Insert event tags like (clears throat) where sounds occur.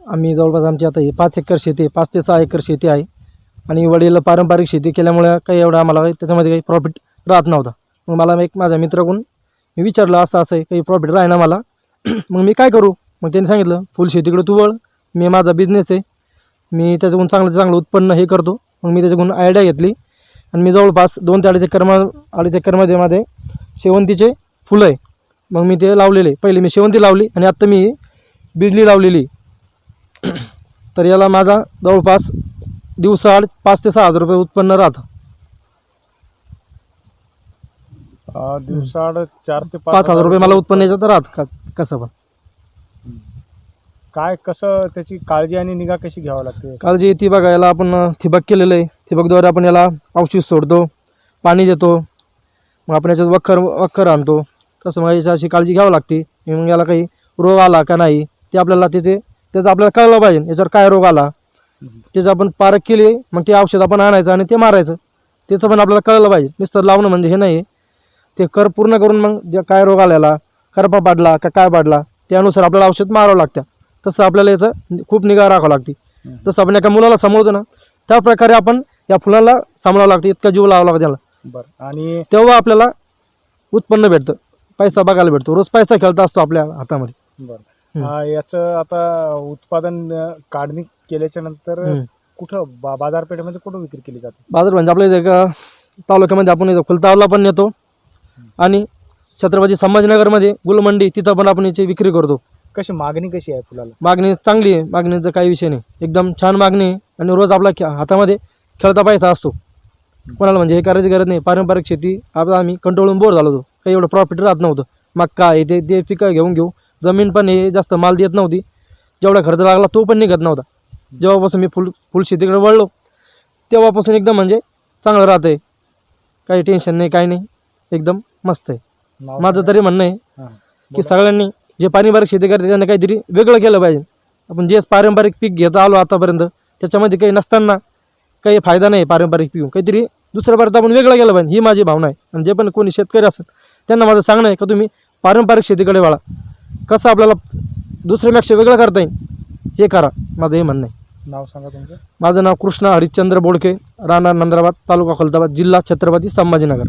आम्ही जवळपास आमची आता ही पाच एकर शेती आहे पाच ते सहा एकर शेती आहे. आणि वडील पारंपरिक शेती केल्यामुळे काही एवढं आम्हाला त्याच्यामध्ये काही प्रॉफिट राहत नव्हता. मग मला एक माझ्या मित्राकडून मी विचारलं असं असं आहे काही प्रॉफिट राही ना मला. (clears throat) मग मी काय करू? मग त्यांनी सांगितलं फुल शेतीकडे तू वळ. मी माझा बिझनेस आहे. मी त्याच्याकडून चांगलं चांगलं उत्पन्न हे करतो. मग मी त्याच्याकडून आयडिया घेतली. आणि मी जवळपास दोन ते अडीच एकरमा अडीच एकरमध्ये माझे शेवंतीचे फुलं आहे. मग मी ते लावलेले. पहिले मी शेवंती लावली आणि आत्ता मी बिजली लावलेली. तर याला माझा जवळपास दिवसाआड पाच ते सहा हजार रुपये उत्पन्न राहतं. अं, दिवसाड चार ते पाच हजार रुपये मला उत्पन्न याच्यात राहत का कसं पण. काय कसं त्याची काळजी आणि निगा कशी घ्यावी लागते? काळजी ती बघा याला आपण अं, ठिबक केलेलं आहे. ठिबकद्वारे आपण याला औषध सोडतो पाणी देतो. मग आपण याच्यात वखर वखर आणतो. तसं मग याची अशी काळजी घ्यावी लागते. आणि मग याला काही रोग आला का नाही ते आपल्याला त्याचे त्याचं आपल्याला कळलं पाहिजे याच्यावर काय रोग आला त्याचं आपण पारख केली मग ते औषध आपण आणायचं आणि ते मारायचं. त्याचं पण आपल्याला कळलं पाहिजे. नुसतं लावणं म्हणजे हे नाही ते कर पूर्ण करून मग जे काय रोग आलेला करपा पाडला का काय पाडला त्यानुसार आपल्याला औषध मारावं लागतं. तसं आपल्याला याचं खूप निगा राखावं लागते. तसं आपण एका मुलाला सांभाळतो ना त्या प्रकारे आपण या फुलाला सांभाळावं लागतं इतका जीव लावावा लागतो त्याला. बरं. आणि तेव्हा आपल्याला उत्पन्न भेटतं. पैसा बघायला भेटतो. रोज पैसा खेळता असतो आपल्या हातामध्ये. बरं. याचं आता उत्पादन काढणी केल्याच्यानंतर. कुठं बा बाजारपेठेमध्ये कुठं विक्री केली जाते? बाजार म्हणजे आपल्या इथे एका तालुक्यामध्ये आपण इथं खुलतावला पण नेतो आणि छत्रपती संभाजीनगरमध्ये गुलमंडी तिथं पण आपण याची विक्री करतो. कशी मागणी कशी आहे फुलाला? मागणी चांगली आहे मागणीचा काही विषय नाही. एकदम छान मागणी आहे आणि रोज आपला खे- हातामध्ये खेळता पैसा असतो. कोणाला म्हणजे हे करायची गरज नाही. पारंपरिक शेती आता आम्ही कंट्रोलून बोर झालो होतो. काही एवढं प्रॉफिट राहत नव्हतं. मक्का हे ते ते पिकं घेऊन घेऊ. जमीन पण हे जास्त माल देत नव्हती. जेवढा खर्च लागला तो पण निघत नव्हता. जेव्हापासून मी फुल फुल शेतीकडे वळलो तेव्हापासून एकदम म्हणजे चांगलं राहतं आहे काही टेन्शन नाही काही नाही. एकदम मस्त आहे. माझं. तरी म्हणणं आहे. की सगळ्यांनी जे पारंपरिक शेती करते त्यांना काहीतरी वेगळं केलं पाहिजे. आपण जेच पारंपरिक पीक घेत आलो आतापर्यंत त्याच्यामध्ये काही नसताना काही फायदा नाही पारंपरिक पीक काहीतरी दुसऱ्या परत आपण वेगळं केलं पाहिजे. ही माझी भावना आहे. आणि जे पण कोणी शेतकरी असेल त्यांना माझं सांगणं आहे का तुम्ही पारंपरिक शेतीकडे वळा. कसं आपल्याला दुसऱ्यापेक्षा वेगळं करता येईल हे करा. माझं हे म्हणणं आहे. नाव सांगा तुमचं. माझं नाव कृष्णा हरिश्चंद्र बोडके राहणार नंद्राबाद तालुका खुलताबाद जिल्हा छत्रपती संभाजीनगर.